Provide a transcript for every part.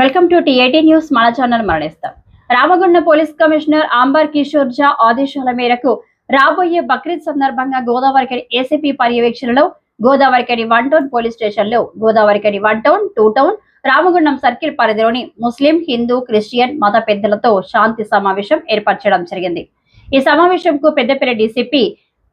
Welcome to TAT news. మన channel మరణిస్తాం. Ramagunda police commissioner Amber Kishore Jha ఆదేశాల మేరకు రాబోయే బక్రీద్ సందర్భంగా గోదావరికడి ఏసీపీ పర్యవేక్షణలో గోదావరికని వన్ టౌన్ పోలీస్ స్టేషన్లో Godavarikhani one town two town Ramagundam circle పరిధిలోని ముస్లిం హిందూ క్రిస్టియన్ మత పెద్దలతో శాంతి సమావేశం ఏర్పరచడం జరిగింది. ఈ సమావేశంకు పెద్దపల్లి డీసీపీ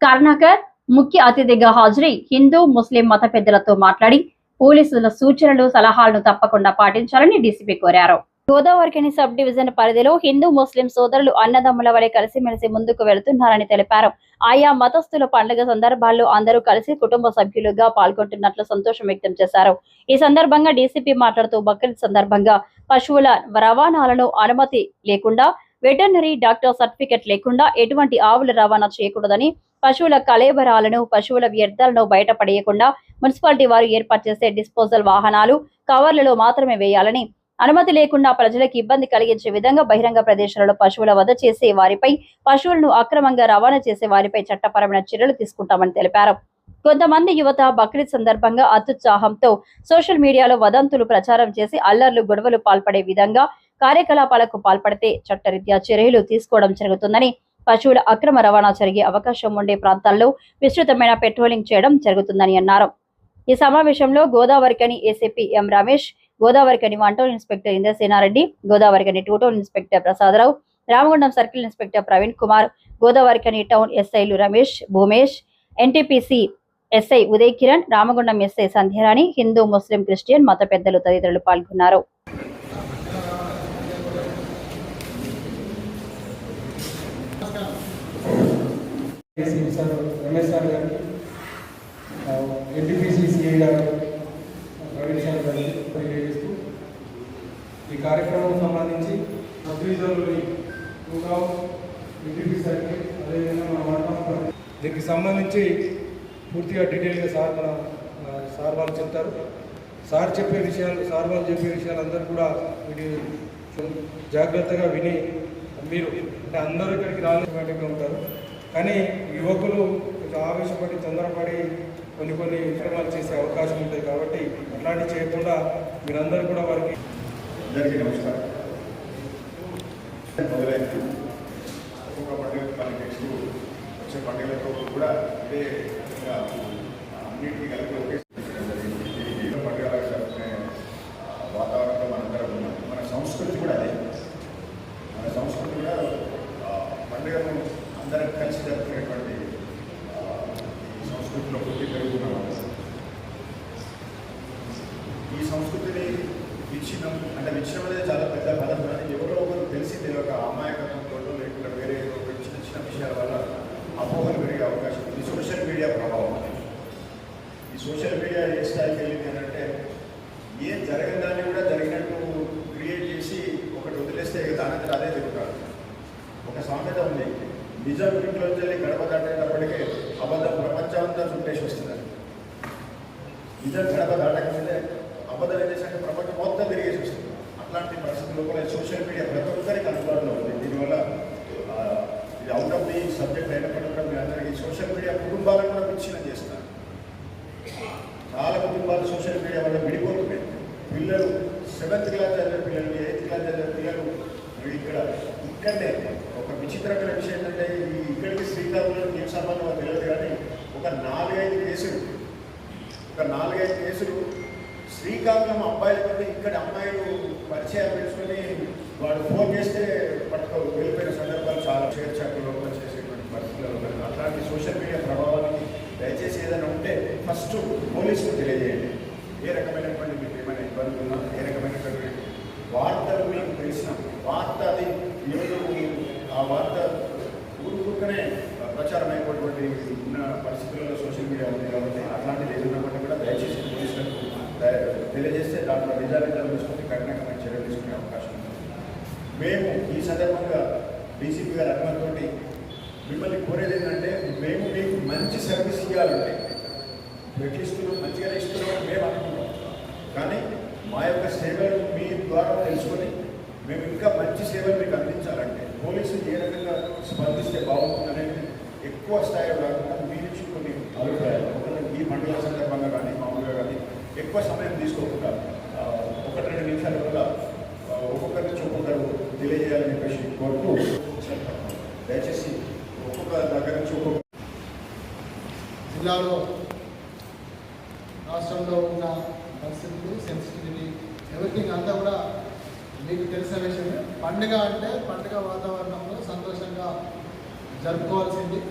కర్ణాకర్ ముఖ్య అతిథిగా హాజరై హిందూ ముస్లిం మత పెద్దలతో మాట్లాడి పోలీసుల సూచనలు సలహాలను తప్పకుండా పాటించాలని డీసీపీ కోరారు. గోదావరికని సబ్ డివిజన్ పరిధిలో హిందూ ముస్లిం సోదరులు అన్నదమ్ముల వలె కలిసిమెలిసి ముందుకు వెళుతున్నారని తెలిపారు. ఆయా మతస్థుల పండుగ సందర్భాల్లో అందరూ కలిసి కుటుంబ సభ్యులుగా పాల్గొంటున్నట్లు సంతోషం వ్యక్తం చేశారు. ఈ సందర్భంగా డీసీపీ మాట్లాడుతూ బక్రీద్ సందర్భంగా పశువుల రవాణాలను అనుమతి లేకుండా వెటర్నరీ డాక్టర్ సర్టిఫికెట్ లేకుండా ఎటువంటి ఆవుల రవాణా చేయకూడదని పశువుల కలేబరాలను పశువుల వ్యర్థాలను బయటపడేయకుండా మున్సిపాలిటీ వారు ఏర్పాటు చేసే డిస్పోజల్ వాహనాలు కవర్లలో మాత్రమే వేయాలని అనుమతి లేకుండా ప్రజలకు ఇబ్బంది కలిగించే విధంగా బహిరంగ ప్రదేశాలలో పశువుల వధ చేసే వారిపై పశువులను అక్రమంగా రవాణా చేసే వారిపై చట్టపరమైన చర్యలు తీసుకుంటామని తెలిపారు. కొంతమంది యువత బక్రీద్ సందర్భంగా అత్యుత్సాహంతో సోషల్ మీడియాలో వదంతులు ప్రచారం చేసి అల్లర్లు గొడవలు పాల్పడే విధంగా కార్యకలాపాలకు పాల్పడితే చట్టరీత్యా చర్యలు తీసుకోవడం జరుగుతుందని పశువుల అక్రమ రవాణా జరిగే అవకాశం ఉండే ప్రాంతాల్లో విస్తృతమైన పెట్రోలింగ్ చేయడం జరుగుతుందని అన్నారు. ఈ సమావేశంలో Godavarikhani ACP M Ramesh Godavarikhani వంటోల్ inspector Indrasena Reddy Godavarikhani టూటోల్ inspector Prasadarao Ramagundam circle inspector Praveen Kumar Godavarikhani town ఎస్ఐలు Ramesh Bhoomesh NTPC SI Uday Kiran Ramagundam SI Sandhyarani Hindu ముస్లిం క్రిస్టియన్ మత పెద్దలు తదితరులు పాల్గొన్నారు. సార్ రమేష్ సార్ గారు ఎన్టీపీసీ సిఐ గారు ప్రవీణ్ సార్ గారికి తెలియజేస్తూ ఈ కార్యక్రమం సంబంధించి సబ్డివిజన్లోని టూగావ్ ఎన్టీపీ సర్కిల్ అదేవిధంగా మన వాతావరణం దీనికి సంబంధించి పూర్తిగా డీటెయిల్గా సార్ మన సార్ వాళ్ళు చెప్తారు. సార్ చెప్పే విషయాలు సార్ వాళ్ళు చెప్పే విషయాలు అందరూ కూడా వీటి జాగ్రత్తగా విని మీరు అంటే అందరూ ఇక్కడికి రాలేటువంటి ఉంటారు. కానీ యువకులు కొంచెం ఆవేశపడి తొందరపడి కొన్ని కొన్ని విక్రమాలు చేసే అవకాశం ఉంటుంది కాబట్టి అట్లాంటివి చేయకుండా మీరందరూ కూడా వారికి అందరికీ నమస్కారం. మొదలైంది ఒక్కొక్క పండుగ మనకి నెక్స్ట్ వచ్చే పండుగలతో కూడా ఇదే అన్నింటినీ కలిపి ఒకే ఈ పండుగల జరుపుకునే వాతావరణంలో మనందరం ఉన్నాం మన సంస్కృతి కూడా అదే మన సంస్కృతి కూడా ఆ, పండుగను అందరం కలిసి జరుపుకునేటువంటి ఆ, ఈ సంస్కృతిలో పుట్టి ఈ సంస్కృతిని విచ్ఛిన్నం అంటే విచ్ఛిన్నం అనేది చాలా పెద్ద పదం కానీ ఎవరో ఒకరు తెలిసి తెలియక అమాయకత్వంతో లేకుండా వేరే ఒక చిన్న చిన్న విషయాల వల్ల అపోహలు పెరిగే అవకాశం ఉంది. సోషల్ మీడియా ప్రభావం అనేది. ఈ సోషల్ మీడియా ఏ స్థాయికి వెళ్ళింది అంటే ఏం జరగని దాన్ని కూడా జరిగినట్టు క్రియేట్ చేసి ఒకటి వదిలేస్తే ఇక దానంతట అదే తిరుగుతాడు ఒక సామెత ఉంది. నిజం ఇంట్లో వెళ్ళి గడప దాటేటప్పటికే అబద్ధం ప్రపంచం అంతా చుట్టేసి వస్తుంది నిజం గడప దాటకముందే అబద్ధం ఏం చేశాక ప్రపంచం మొత్తం తిరిగేసి వస్తుంది. అట్లాంటి పరిస్థితుల్లో కూడా సోషల్ మీడియా ప్రతి ఒక్కరికి అందుబాటులో ఉంది. దీనివల్ల ఇది అవుట్ ఆఫ్ ది సబ్జెక్ట్ అయినప్పటికీ కూడా మీ అందరికీ సోషల్ మీడియా కుటుంబాలను కూడా విచ్ఛిన్నం చేస్తున్నారు. చాలా కుటుంబాలు సోషల్ మీడియా వల్ల విడిపోతున్నాయి. పిల్లలు సెవెంత్ క్లాస్ చదివే పిల్లలు ఎయిత్ క్లాస్ చదివే పిల్లలు ఇక్కడ ఇక్కడనే. ఒక విచిత్రమైన విషయం ఏంటంటే ఇక్కడికి శ్రీకాకుళం ఏం సంబంధం తెలియదు కానీ ఒక నాలుగైదు కేసులు. ఒక నాలుగైదు కేసులు. శ్రీకాకుళం అబ్బాయిల కంటే ఇక్కడ అమ్మాయిలు పరిచయాలు పెంచుకొని వాడు ఫోన్ చేస్తే పట్టుకో వెళ్ళిపోయిన సందర్భాలు చాలా చేర్చాకు లోపల చేసేటువంటి పరిస్థితులు అలాంటి అట్లాంటి సోషల్ మీడియా ప్రభావానికి దయచేసి ఏదైనా ఉంటే ఫస్ట్ పోలీసులు తెలియజేయండి. ఏ రకమైనటువంటి మీకు ఏమైనా ఇబ్బందులు ఉన్నా ఏ రకమైనటువంటి వార్తలు మీకు తెలిసిన వార్త అది ఈరోజు ఆ వార్త ఊరుకునే ప్రచారం అయిపోయినటువంటి ఉన్న పరిస్థితి ఉంది కాబట్టి అట్లాంటిది ఏదైనా కూడా దయచేసి పోలీసులకు తెలియజేస్తే దాంట్లో నిజాలు తెలుసుకుని కఠినంగా చర్యలు తీసుకునే అవకాశం ఉంది. మేము ఈ సందర్భంగా డీసీపీ గారి అనుమతితోటి మిమ్మల్ని కోరేది ఏంటంటే మేము మీకు మంచి సర్వీస్ ఇవ్వాలంటే ఎట్లా ఇస్తున్నాం మంచిగానే ఇస్తున్నాం మేము అనుకుంటాం కానీ మా యొక్క సేవలు మీ ద్వారా తెలుసుకొని మేము ఇంకా మంచి సేవలు మీకు అందించాలంటే పోలీసులు ఏ రకంగా స్పందిస్తే బాగుంటుందనేది ఎక్కువ స్థాయిలో కాకుండా మీ నుంచి కొన్ని అభిప్రాయాలు ఈ పండుగ సందర్భంగా కానీ మామూలుగా కానీ ఎక్కువ సమయం తీసుకోకుండా ఒకటి రెండు నిమిషాల వల్ల కోరుతూ దయచేసి ఒక్కొక్క దగ్గర నుంచి ఒక్కొక్క జిల్లాలో రాష్ట్రంలో ఉన్న పరిస్థితులు సెన్సిటివిటీ ఎవ్రీథింగ్ అంతా కూడా మీకు తెలిసిన విషయమే. పండుగ అంటే పండుగ వాతావరణంలో సంతోషంగా జరుపుకోవాల్సింది.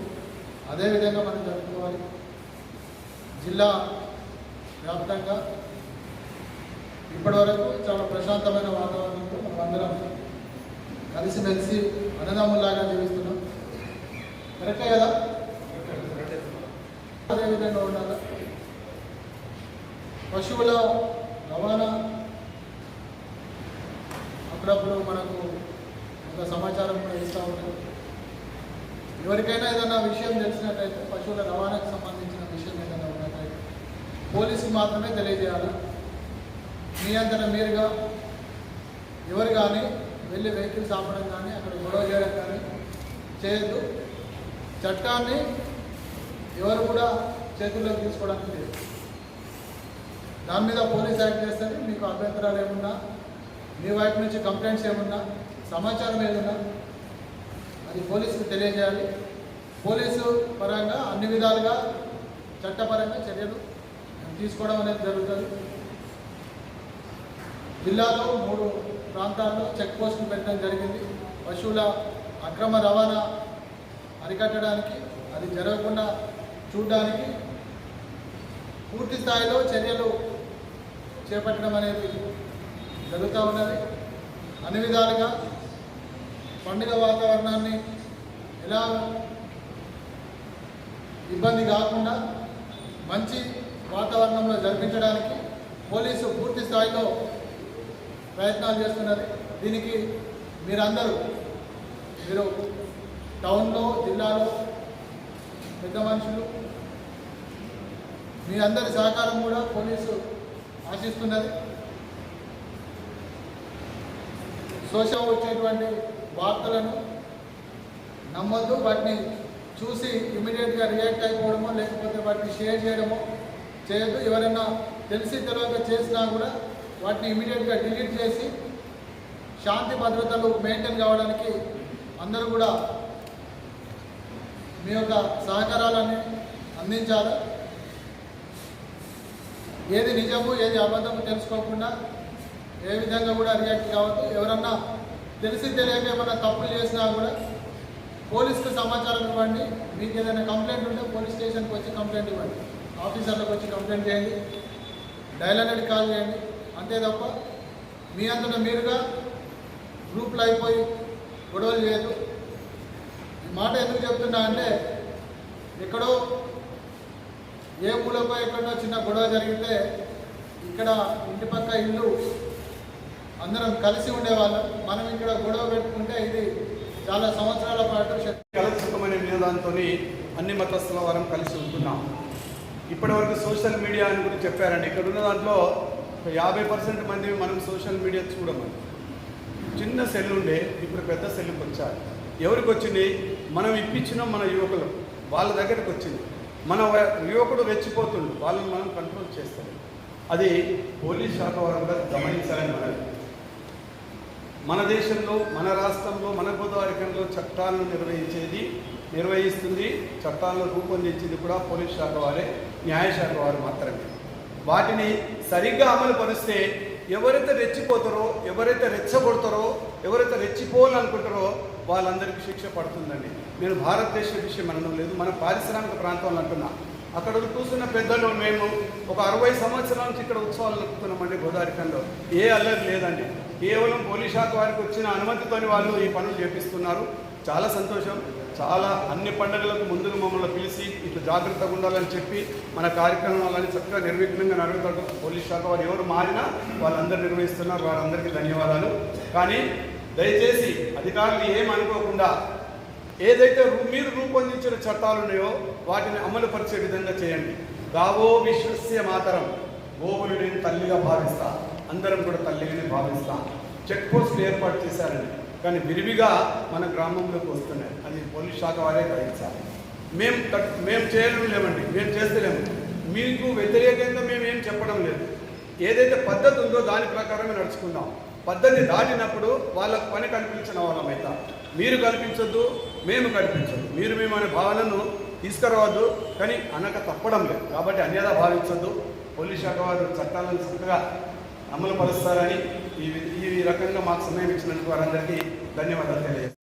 అదేవిధంగా మనం జరుపుకోవాలి. జిల్లా వ్యాప్తంగా ఇప్పటివరకు చాలా ప్రశాంతమైన వాతావరణంలో మనం అందరం కలిసిమెలిసి అన్నదమ్ముల్లాగా జీవిస్తున్నాం. కరెక్టే కదా? అదేవిధంగా ఉండాలి? పశువుల రవాణా అప్పుడప్పుడు మనకు ఒక సమాచారం కూడా ఇస్తూ ఉంటారు. ఎవరికైనా ఏదైనా విషయం తెలిసినట్టయితే పశువుల రవాణాకు సంబంధించిన విషయం ఏదైనా ఉన్నట్టయితే పోలీసుకు మాత్రమే తెలియజేయాలి. మీ మీరుగా ఎవరు కానీ వెళ్ళి వెహికల్స్ ఆపడం కానీ అక్కడ గొడవ చేయడం కానీ చేయొద్దు. చట్టాన్ని ఎవరు కూడా చేతుల్లోకి తీసుకోవడానికి లేదు. దాని మీద పోలీస్ యాక్ట్ చేస్తే మీకు అభ్యంతరాలు ఏమున్నా మీ వైపు నుంచి కంప్లైంట్స్ ఏమున్నా సమాచారం ఏదన్నా అది పోలీసుకు తెలియజేయాలి. పోలీసు పరంగా అన్ని విధాలుగా చట్టపరంగా చర్యలు తీసుకోవడం అనేది జరుగుతుంది. జిల్లాలో మూడు ప్రాంతాల్లో చెక్ పోస్టులు పెట్టడం జరిగింది. పశువుల అక్రమ రవాణా అరికట్టడానికి అది జరగకుండా చూడడానికి పూర్తి స్థాయిలో చర్యలు చేపట్టడం అనేది జరుగుతూ ఉన్నది. అన్ని విధాలుగా పండుగ వాతావరణాన్ని ఎలా ఇబ్బంది కాకుండా మంచి వాతావరణంలో జరిపించడానికి పోలీసు పూర్తి స్థాయిలో ప్రయత్నాలు చేస్తున్నది. దీనికి మీరందరూ మీరు టౌన్లో జిల్లాలో పెద్ద మనుషులు మీ అందరి సహకారం కూడా పోలీసు ఆశిస్తున్నది. సోషల్ వచ్చేటువంటి వార్తలను నమ్మద్దు వాటిని చూసి ఇమీడియట్గా రియాక్ట్ అయిపోవడమో లేకపోతే వాటిని షేర్ చేయడమో చేయొద్దు. ఎవరైనా తెలిసి తర్వాత చేసినా కూడా వాటిని ఇమీడియట్గా డిలీట్ చేసి శాంతి భద్రతలు మెయింటైన్ కావడానికి అందరూ కూడా మీ యొక్క సహకారాలని అందించాలి. ఏది నిజము ఏది అబద్ధము తెలుసుకోకుండా ఏ విధంగా కూడా రియాక్ట్ కావద్దు. ఎవరన్నా తెలిసి తెలియక ఏమైనా తప్పులు చేసినా కూడా పోలీస్కి సమాచారం ఇవ్వండి. మీకు ఏదైనా కంప్లైంట్ ఉంటే పోలీస్ స్టేషన్కి వచ్చి కంప్లైంట్ ఇవ్వండి. ఆఫీసర్లకు వచ్చి కంప్లైంట్ చేయండి. డైల్ అనేది కాల్ చేయండి. అంతే తప్ప మీ అంతట మీరుగా గ్రూప్లు అయిపోయి గొడవలు చేయదు ఈ మాట ఎందుకు చెప్తున్నా అంటే ఎక్కడో ఏ మూలకో ఎక్కడో చిన్న గొడవ జరిగితే ఇక్కడ ఇంటి పక్క ఇల్లు అందరం కలిసి ఉండేవాళ్ళం. మనం ఇక్కడ గొడవ పెట్టుకుంటే ఇది చాలా సంవత్సరాల పాటు శ- కలసుకమైన నినాదంతో అన్ని మతస్థుల వారం కలిసి ఉంటున్నాం. ఇప్పటివరకు సోషల్ మీడియా అని గురించి చెప్పారండి. ఇక్కడ ఉన్న దాంట్లో ఒక యాభై పర్సెంట్ మంది మనం సోషల్ మీడియా చూడమని చిన్న సెల్ ఉండే ఇప్పుడు పెద్ద సెల్కి వచ్చారు ఎవరికి వచ్చింది? మనం ఇప్పించినాం మన యువకులు. వాళ్ళ దగ్గరికి వచ్చింది. మన యువకుడు రెచ్చిపోతుండు. వాళ్ళని మనం కంట్రోల్ చేస్తాం. అది పోలీస్ శాఖ వారంగా గమనించాలని మన దేశంలో మన రాష్ట్రంలో మన గోదావరికంలో చట్టాలను నిర్వహించేది నిర్వహిస్తుంది చట్టాలను రూపొందించేది కూడా పోలీస్ శాఖ వారే న్యాయశాఖ వారు మాత్రమే. వాటిని సరిగ్గా అమలు పరిస్తే ఎవరైతే రెచ్చిపోతారో ఎవరైతే రెచ్చగొడతారో ఎవరైతే రెచ్చిపోవాలనుకుంటారో వాళ్ళందరికీ శిక్ష పడుతుందండి. నేను భారతదేశ విషయం అనడం లేదు మన పారిశ్రామిక ప్రాంతంలో అంటున్నా. అక్కడ కూర్చున్న పెద్దలు మేము ఒక అరవై సంవత్సరాల నుంచి ఇక్కడ ఉత్సవాలు నడుపుతున్నామండి గోదావరికంలో. ఏ అల్లరి లేదండి. కేవలం పోలీస్ శాఖ వారికి వచ్చిన అనుమతితోని వాళ్ళు ఈ పనులు చేపిస్తున్నారు. చాలా సంతోషం. చాలా అన్ని పండుగలకు ముందుగా మమ్మల్ని పిలిచి ఇట్లా జాగ్రత్తగా ఉండాలని చెప్పి మన కార్యక్రమాలని చక్కగా నిర్విఘ్నంగా నడుగుతారు పోలీస్ శాఖ వారు ఎవరు మారినా వాళ్ళందరూ నిర్వహిస్తున్నారు. వారందరికీ ధన్యవాదాలు. కానీ దయచేసి అధికారులు ఏం అనుకోకుండా ఏదైతే మీరు రూపొందించిన చట్టాలు ఉన్నాయో వాటిని అమలు పరిచే విధంగా చేయండి. గావో విశ్వస్య మాతరం. గోవులు నేను తల్లిగా భావిస్తాను అందరం కూడా తల్లిగానే భావిస్తాం. చెక్ పోస్టులు ఏర్పాటు చేశారండి. కానీ విరివిగా మన గ్రామంలోకి వస్తున్నాయి. అది పోలీస్ శాఖ వారే గ్రహించాలి. మేము మేము చేయడం లేమండి. మేము చేస్తలేము మీకు వ్యతిరేకంగా మేము ఏం చెప్పడం లేదు. ఏదైతే పద్ధతి ఉందో దాని ప్రకారమే నడుచుకుందాం. పద్ధతి దాటినప్పుడు వాళ్ళకు పని కనిపించిన వాళ్ళం అవుతాం మీరు కల్పించొద్దు మేము కల్పించొద్దు. మీరు మేము అనే భావనను తీసుకురావద్దు. కానీ అనక తప్పడం లేదు. కాబట్టి అన్యదా భావించొద్దు. పోలీస్ శాఖ వారు చట్టాలను చక్కగా అమలు పరుస్తారని ఈ ఈ రకంగా మాకు సమయం ఇచ్చినందుకు వారందరికీ ధన్యవాదాలు తెలియజేస్తాను